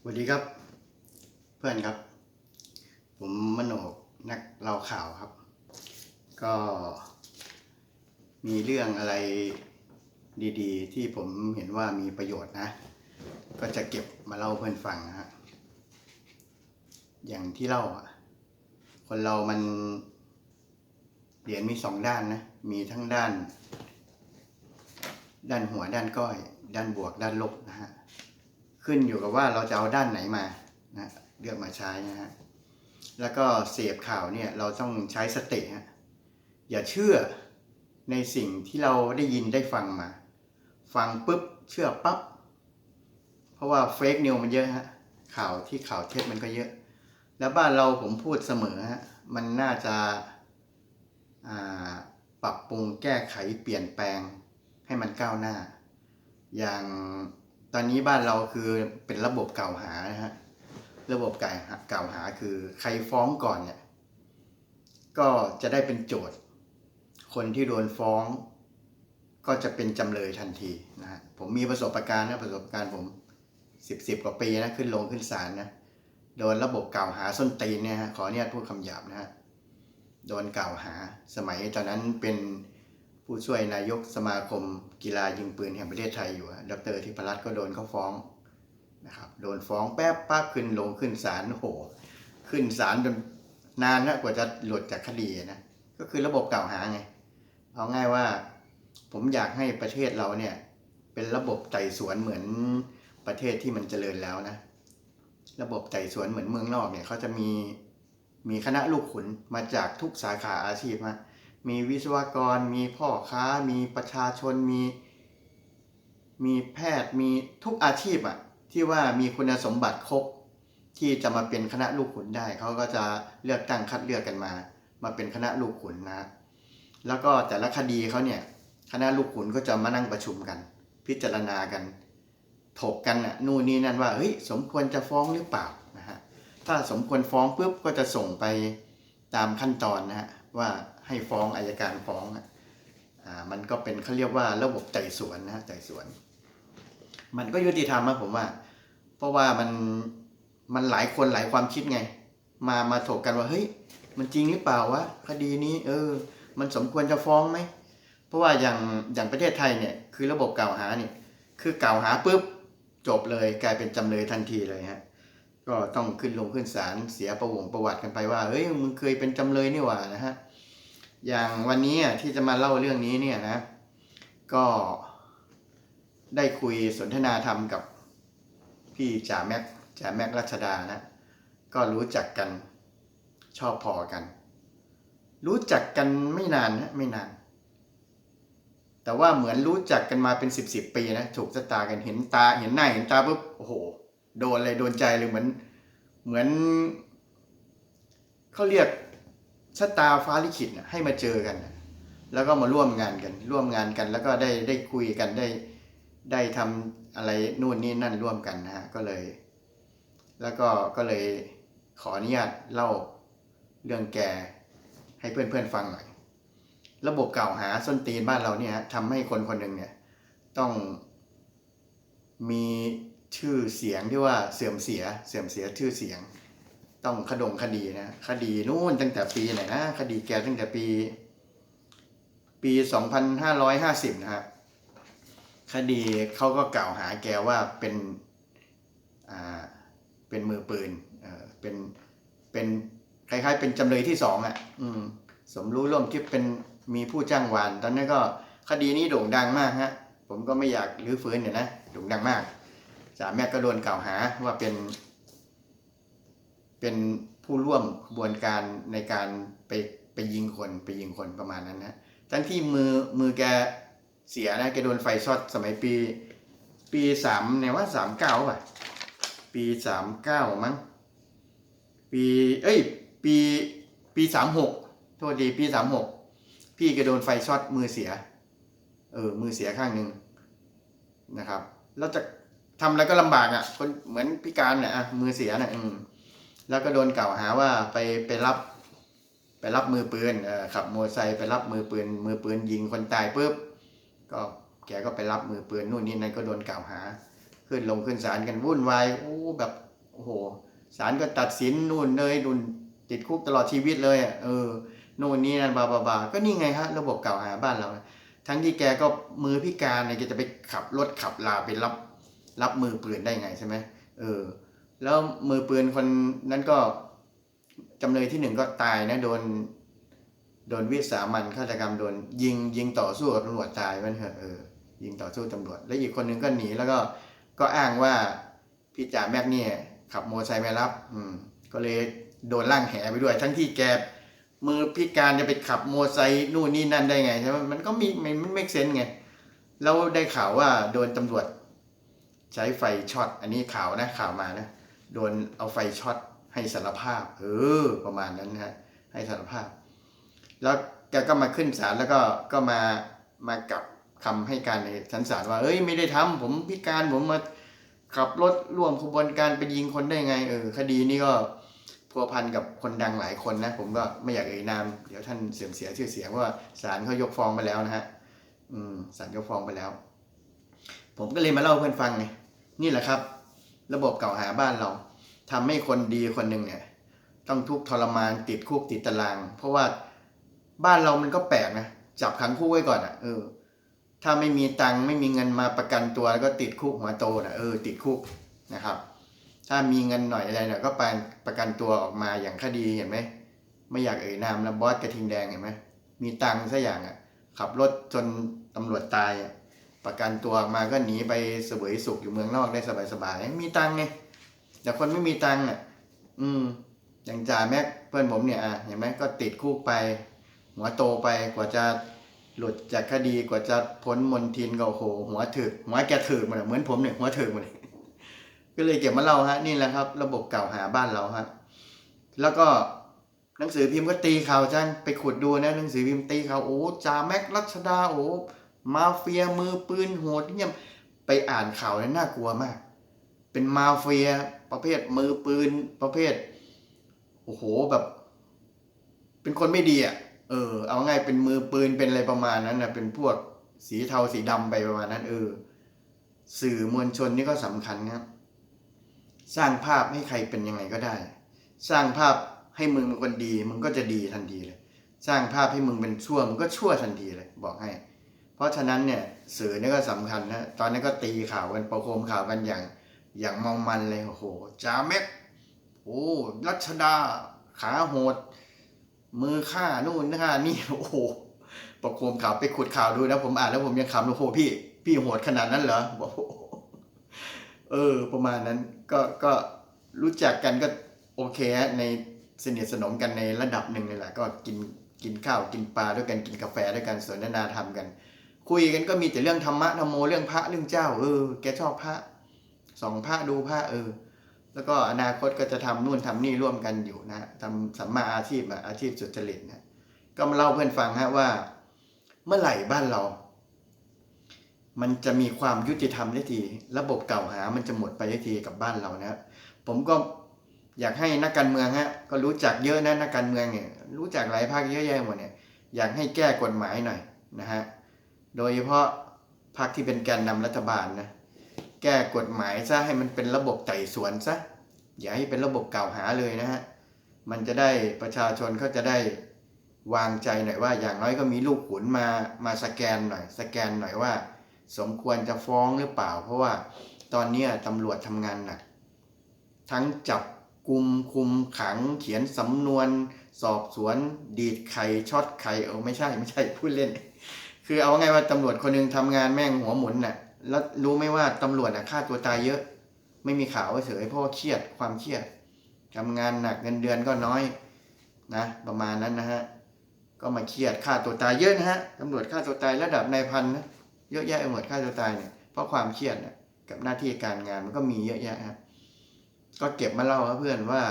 สวัสดีครับ เพื่อนครับ ผมมโนกนักเล่าข่าวครับ ก็ มีเรื่องอะไรดีๆ ที่ผมเห็นว่ามีประโยชน์นะ ก็จะเก็บมาเล่าเพื่อนฟังนะฮะอย่างที่เล่าอะคนเรามันเหรียญมีสองด้านนะ มีทั้งด้าน ด้านหัวด้านก้อย ด้านบวกด้านลบนะฮะ ขึ้นอยู่กับว่าเราจะเอาด้านไหนมานะเลือกมาใช้นะฮะแล้วก็เสพข่าวเนี่ยเราต้องใช้สติฮะอย่าเชื่อในสิ่งที่เราได้ยินได้ฟังมา ฟังปุ๊บเชื่อปั๊บเพราะว่าเฟกนิวมันเยอะฮะข่าวที่ข่าวเท็จมันก็เยอะ แล้วบ้านเราผมพูดเสมอฮะมันน่าจะาปรับปรุงแก้ไขเปลี่ยนแปลงให้มันก้าวหน้า อย่าง ตอนนี้บ้านเราคือเป็นระบบกล่าวหานะฮะระบบกาวหากล่าวหาคือใครฟ้องก่อนเนี่ย ก็จะได้เป็นโจทย์ คนที่โดนฟ้อง ก็จะเป็นจำเลยทันทีนะฮะผมมีประสบการณ์นะประสบการณ์ผมสิบสิบกว่าปีนะขึ้นลงขึ้นศาลนะโดนระบบกล่าวหาส้นตีนเนี่ยฮะขอเนี่ยพูดคำหยาบนะฮะโดนกล่าวหาสมัยตอนนั้นเป็น ผู้ช่วยนายกสมาคมกีฬายิงปืนแห่งประเทศไทยอยู่ดรธิพรัตน์ก็โดนเขาฟ้องนะครับโดนฟ้องแป๊บปั๊บขึ้นลงขึ้นศาลโอ้โห ขึ้นศาลจนนานนะกว่าจะหลุดจากคดีนะก็คือระบบกล่าวหาไง เอาง่ายว่า ผมอยากให้ประเทศเราเนี่ย เป็นระบบไต่สวนเหมือนประเทศที่มันเจริญแล้วนะ ระบบไต่สวนเหมือนเมืองนอกเนี่ยเขาจะมีมีคณะลูกขุนมาจากทุกสาขาอาชีพฮะ มีวิศวกร มีพ่อค้า มีประชาชน มี มีแพทย์ มีทุกอาชีพอะที่ว่ามีคุณสมบัติครบที่จะมาเป็นคณะลูกขุนได้ เขาก็จะเลือกตั้งคัดเลือกกันมา มาเป็นคณะลูกขุนนะ แล้วก็แต่ละคดีเขาเนี่ยคณะลูกขุนก็จะมานั่งประชุมกัน พิจารณากัน ถกกันน่ะนู่นนี่นั่นว่าเฮ้ยสมควรจะฟ้องหรือเปล่านะฮะถ้าสมควรฟ้องปุ๊บก็จะส่งไปตามขั้นตอนนะฮะว่า ให้ฟ้องอายการฟ้องอะอ่ามันก็เป็นเขาเรียกว่าระบบไต่สวนนะฮะไต่สวน มันก็ยุติธรรมนะผมว่า เพราะว่ามันมันหลายคนหลายความคิดไง มามาถกกันว่าเฮ้ยมันจริงหรือเปล่าวะคดีนี้ เออ มันสมควรจะฟ้องไหมเพราะว่าอย่างอย่างประเทศไทยเนี่ยคือระบบกล่าวหาเนี่ยคือกล่าวหาปุ๊บจบเลยกลายเป็นจำเลยทันทีเลยฮะก็ต้องขึ้นลงขึ้นศาลเสียประวงประวัติกันไปว่าเฮ้ยมึงเคยเป็นจำเลยนี่หว่านะฮะ อย่างวันนี้อะที่จะมาเล่าเรื่องนี้เนี่ยนะ ก็ได้คุยสนทนาธรรมกับพี่จ่าแม็กจ่าแม็กรัชดานะ ก็รู้จักกันชอบพอกัน รู้จักกันไม่นานนะไม่นาน แต่ว่าเหมือนรู้จักกันมาเป็นสิบสิบปีนะถูกชะตากันเห็นตาเห็นหน้าเห็นตาปุ๊บโอ้โห โดนเลยโดนใจเลยเหมือน เหมือนเขาเรียก ชะตาฟ้าลิขิตให้มาเจอกัน แล้วก็มาร่วมงานกัน ร่วมงานกัน แล้วก็ได้ได้คุยกันได้ได้ทำอะไรนู่นนี่นั่นร่วมกันนะฮะก็เลย แล้วก็ก็เลยขออนุญาตเล่าเรื่องแกให้เพื่อนๆฟังหน่อยระบบเก่าหาส้นตีนบ้านเราเนี่ยทำให้คนคนหนึ่งเนี่ย ต้องมีชื่อเสียงที่ว่าเสื่อมเสียเสื่อมเสียชื่อเสียง ต้องขดงคดีนะคดีนู่นตั้งแต่ปีไหนนะคดีแกตั้งแต่ปี ปีสองพันห้าร้อยห้าสิบนะฮะคดีเขาก็กล่าวหาแกว่าเป็นอ่าเป็นมือปืนเออเป็นเป็นคล้ายๆ เป็นจำเลยที่สองอะ อืม สมรู้ร่วมคิดเป็นมีผู้จ้างวาน ตอนนั้นก็คดีนี้โด่งดังมากฮะ ผมก็ไม่อยากรื้อฟื้นเนี่ยนะโด่งดังมากจ่าแม่ก็โดนกล่าวหาว่าเป็น เป็นผู้ร่วมขบวนการในการไปไปยิงคนไปยิงคนประมาณนั้นนะทั้งที่มือมือแกเสียนะแกโดนไฟช็อตสมัยปี ปีสามเนี่ยว่าสามเก้าป่ะ ปีสามเก้ามั้งปี เอ้ย ปีปีสามหกโทษดีปีสามหกพี่แกโดนไฟช็อตมือเสีย เออ มือเสียข้างหนึ่งนะครับ แล้วจะทำอะไรก็ลำบากอะ คนเหมือนพิการเนี่ยอะมือเสียน่ะอืม แล้วก็โดนกล่าวหาว่าไปไปรับไปรับมือปืนขับมอเตอร์ไซค์ไปรับมือปืน มือปืนยิงคนตายปุ๊บก็แกก็ไปรับมือปืนนู่นนี่นั่นก็โดนกล่าวหา ขึ้นลงขึ้นศาลกันวุ่นวายโอ้แบบโอ้โหศาลก็ตัดสินนู่นเลยนู่นติดคุกตลอดชีวิตเลยอะเออนู่นนี่นั่นบาบาบาก็นี่ไงฮะระบบกล่าวหาบ้านเรา ทั้งที่แกก็มือพิการเนี่ยแกจะไปขับรถขับลาไปรับรับมือปืนได้ไงใช่ไหมเออ แล้วมือปืนคนนั้นก็จำเลยที่หนึ่งก็ตายนะโดน โดนวิสามันฆาตกรรมโดน ยิงยิงต่อสู้กับตำรวจตายมันเถอะเออยิงต่อสู้ตำรวจ แล้วอีกคนนึงก็หนีแล้วก็ก็อ้างว่าพี่จ่าแม็กเนี่ยขับมอเตอร์ไซค์ไม่รับ อืม ก็เลยโดนล่างแหไปด้วย ทั้งที่แกมือพิการจะไปขับมอเตอร์ไซค์นู่นนี่นั่นได้ไงใช่ไหมมันก็มีมันไม่เมกเซนไงแล้วได้ข่าวว่าโดนตำรวจ ใช้ไฟช็อตอันนี้ข่าวนะข่าวมานะ โดนเอาไฟช็อตให้สารภาพ เออ ประมาณนั้นนะฮะให้สารภาพ แล้วแกก็มาขึ้นศาลแล้วก็ก็มามากับคำให้การในชั้นศาลว่า เอ้ยไม่ได้ทำผมพิการผมมาขับรถร่วมขบวนการไปยิงคนได้ไง เออ คดีนี้ก็พัวพันกับคนดังหลายคนนะ ผมก็ไม่อยากเอ่ยนาม เดี๋ยวท่านเสื่อมเสียชื่อเสียงว่าศาลเขายกฟ้องไปแล้วนะฮะ อืมศาลยกฟ้องไปแล้ว ผมก็เลยมาเล่าเพื่อนฟังไงนี่แหละครับ ระบบเก่าหาบ้านเราทำให้คนดีคนหนึ่งเนี่ย ต้องทุกข์ทรมานติดคุกติดตาราง เพราะว่าบ้านเรามันก็แปลกนะจับขังคุกไว้ก่อนอะเออ ถ้าไม่มีตังค์ไม่มีเงินมาประกันตัวแล้วก็ติดคุกหัวโตนะเออ ติดคุกนะครับ ถ้ามีเงินหน่อยอะไรเนี่ยก็ไปประกันตัวออกมาอย่างคดีเห็นไหมไม่อยากเอ่ยนามแล้วบอสกระทิงแดงเห็นไหมมีตังค์ซะอย่างอะขับรถจนตำรวจตายอะ ประกันตัวออกมาก็หนีไปเสวยสุขอยู่เมืองนอกได้สบายๆมีตังค์ไงแต่คนไม่มีตังค์อะ อืม อย่างจ่าแม็กเพื่อนผมเนี่ยอะเห็นไหมก็ติดคุกไป หัวโตไปกว่าจะหลุดจากคดีกว่าจะพ้นมนทินก็โหหัวถึกหัวแกถึกหมันเหมือนผมเนี่ยหัวถึกหมันก็เลยเก็บมาเล่าฮะนี่แหละครับ ระบบเก่าหาบ้านเราฮะแล้วก็หนังสือพิมพ์ก็ตีข่าวจังไปขุดดูนะหนังสือพิมพ์ตีข่าวโอ้จ่าแม็กรัชดาโอ้ มาเฟียมือปืนโหดเยี่ยมไปอ่านข่าวแล้วน่ากลัวมาก เป็นมาเฟียประเภทมือปืนประเภทโอ้โหแบบ เป็นคนไม่ดีอะเออ เอาง่ายเป็นมือปืนเป็นอะไรประมาณนั้นนะเป็นพวกสีเทาสีดำไปประมาณนั้น เออ สื่อมวลชนนี่ก็สำคัญครับสร้างภาพให้ใครเป็นยังไงก็ได้ สร้างภาพให้มึงเป็นคนดี มึงก็จะดีทันทีเลย สร้างภาพให้มึงเป็นชั่วมึงก็ชั่วทันทีเลย บอกให้ เพราะฉะนั้นเนี่ยสื่อนี่ก็สำคัญนะตอนนี้ก็ตีข่าวกันประโคมข่าวกันอย่างอย่างมองมันเลยโอ้โหจ่าแม็กโอ้รัชดาขาโหด มือฆ่านู่นฆ่านี่โอ้โหประโคมข่าวไปขุดข่าวดูนะผมอ่านแล้วผมยังขำโอ้โหพี่ พี่โหดขนาดนั้นเหรอบอกโอ้เออ ประมาณนั้นก็ก็รู้จักกันก็โอเคในสนิทสนมกันในระดับหนึ่งเลยแหละก็กินกินข้าวกินปลาด้วยกันกินกาแฟด้วยกันสนทนาธรรมกัน คุยกันก็มีแต่เรื่องธรรมะธรรมโมเรื่องพระเรื่องเจ้า เออ แกชอบพระสองพระดูพระเออ แล้วก็อนาคตก็จะทำนู่นทำนี่ร่วมกันอยู่นะทำสัมมาอาชีพอะอาชีพสุจริตนะก็มาเล่าเพื่อนฟังฮะว่า เมื่อไหร่บ้านเรา มันจะมีความยุติธรรมได้ที ระบบเก่าหามันจะหมดไปได้ทีกับบ้านเรานะผมก็อยากให้นักการเมืองฮะก็รู้จักเยอะนะนักการเมืองเนี่ยรู้จักหลายภาคเยอะแยะหมดเนี่ยอยากให้แก้กฎหมายหน่อยนะฮะ โดยเฉพาะพรรคที่เป็นแกนนำรัฐบาลนะแก้กฎหมายซะให้มันเป็นระบบไต่สวนซะอย่าให้เป็นระบบกล่าวหาเลยนะฮะมันจะได้ประชาชนเขาจะได้วางใจหน่อยว่า อย่างน้อยก็มีลูกขุนมามาสแกนหน่อย สแกนหน่อยว่า สมควรจะฟ้องหรือเปล่า เพราะว่าตอนนี้ตำรวจทำงานหนักทั้งจับกลุ่มคุมขังเขียนสำนวน สอบสวน ดีดไข่ช็อตไข่เออไม่ใช่ไม่ใช่พูดเล่น คือเอาไงว่าตำรวจคนหนึงทำงานแม่งหัวหมุนน่ะ แล้วรู้ไหมว่าตำรวจน่ะฆ่าตัวตายเยอะ ไม่มีข่าวเฉยเพราะว่าเครียดความเครียดทำงานหนักเงินเดือนก็น้อยนะประมาณนั้นนะฮะก็มาเครียดฆ่าตัวตายเยอะนะฮะตำรวจฆ่าตัวตายระดับนายพันนะเยอะแยะไปหมดฆ่าตัวตายเนี่ยเพราะความเครียดนะกับหน้าที่การงานมันก็มีเยอะแยะฮะก็เก็บมาเล่ากับเพื่อนว่า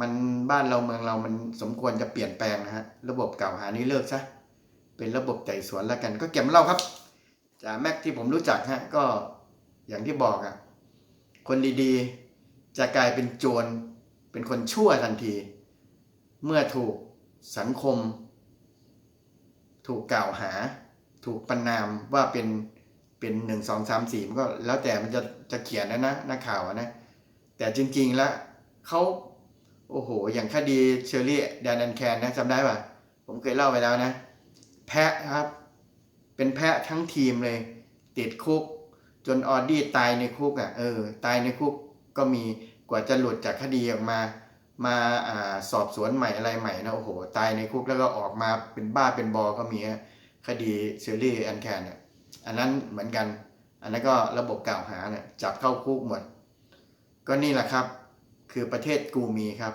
มันบ้านเราเมืองเรามันสมควรจะเปลี่ยนแปลงนะฮะระบบเก่าหานี้เลิกซะ เป็นระบบไต่สวนแล้วกัน ก็เก็บมาเล่าครับจากแม็กที่ผมรู้จักฮะก็อย่างที่บอกอะคนดีๆ จะกลายเป็นโจรเป็นคนชั่วทันที เมื่อถูกสังคม ถูกกล่าวหา ถูกประนามว่าเป็นเป็นหนึ่งสองสามสี่มันก็แล้วแต่มันจะจะเขียนนะนะนักข่าวนะ แต่จริงๆแล้วเขาโอ้โห อย่างคดีเชอรี่แดนแอนแคนนะจำได้ป่ะ ผมเคยเล่าไปแล้วนะ แพะครับ เป็นแพะทั้งทีมเลย ติดคุก จนออดี้ตายในคุกอะเออ ตายในคุกก็มีกว่าจะหลุดจากคดีออกมา มาอ่าสอบสวนใหม่อะไรใหม่นะโอ้โห ตายในคุกแล้วก็ออกมาเป็นบ้าเป็นบอก็มีคดีเชอรี่แอนแคนเนี่ยอันนั้นเหมือนกัน อันนั้นก็ระบบกล่าวหาเนี่ยจับเข้าคุกหมด ก็นี่แหละครับ คือประเทศกูมีครับ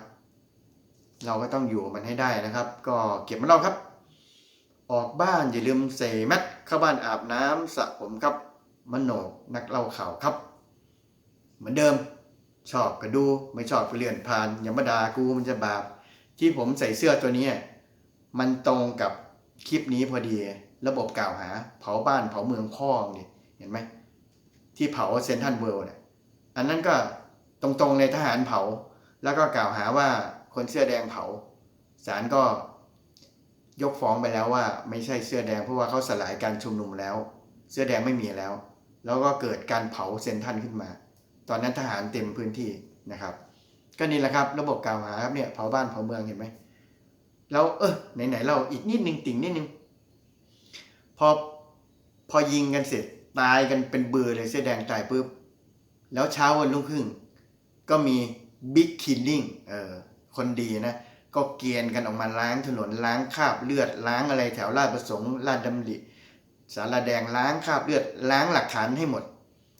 เราก็ต้องอยู่มันให้ได้นะครับ ก็เก็บมาเล่าครับ ออกบ้านอย่าลืมใส่แมสเข้าบ้านอาบน้ำสระผมครับมโนนักเล่าข่าวครับ เหมือนเดิม ชอบก็ดูไม่ชอบก็เลื่อนผ่านอย่ามาด่ากูมันจะบาป ที่ผมใส่เสื้อตัวนี้ มันตรงกับคลิปนี้พอดี ระบบกล่าวหา เผาบ้านเผาเมืองพ่อมึงดิเห็นไหมที่เผาเซนทันเวิลด์เนี่ยอันนั้นก็ตรงๆเลยทหารเผา แล้วก็กล่าวหาว่าคนเสื้อแดงเผาศาลก็ ยกฟ้องไปแล้วว่าไม่ใช่เสื้อแดงเพราะว่าเขาสลายการชุมนุมแล้ว เสื้อแดงไม่มีแล้ว แล้วก็เกิดการเผาเซนทันขึ้นมา ตอนนั้นทหารเต็มพื้นที่นะครับ ก็นี่แหละครับระบบกล่าวหาครับเนี่ยเผาบ้านเผาเมืองเห็นไหมแล้วเออไหนๆเราอีกนิดนึงติ่งนิดนึงพอพอยิงกันเสร็จตายกันเป็นเบือเลยเสื้อแดงตายปุ๊บแล้วเช้าวันรุ่งขึ้นก็มีบิ๊กคิลลิ่งเออคนดีนะ ก็เกียนกันออกมาล้างถนนล้างคราบเลือดล้างอะไรแถวลาดประสงค์ลาดดำริสารแดงล้างคราบเลือดล้างหลักฐานให้หมด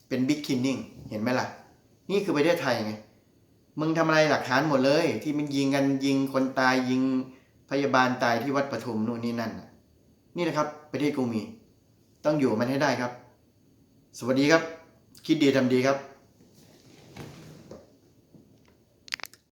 เป็นบิ๊กคิลลิ่งเห็นไหมล่ะ นี่คือประเทศไทยไงมึงทำอะไรหลักฐานหมดเลย ที่มันยิงกันยิงคนตายยิงพยาบาลตายที่วัดปทุมนู่นนี่นั่น นี่นะครับประเทศกูมี ต้องอยู่มันให้ได้ครับ สวัสดีครับ คิดดีทำดีครับ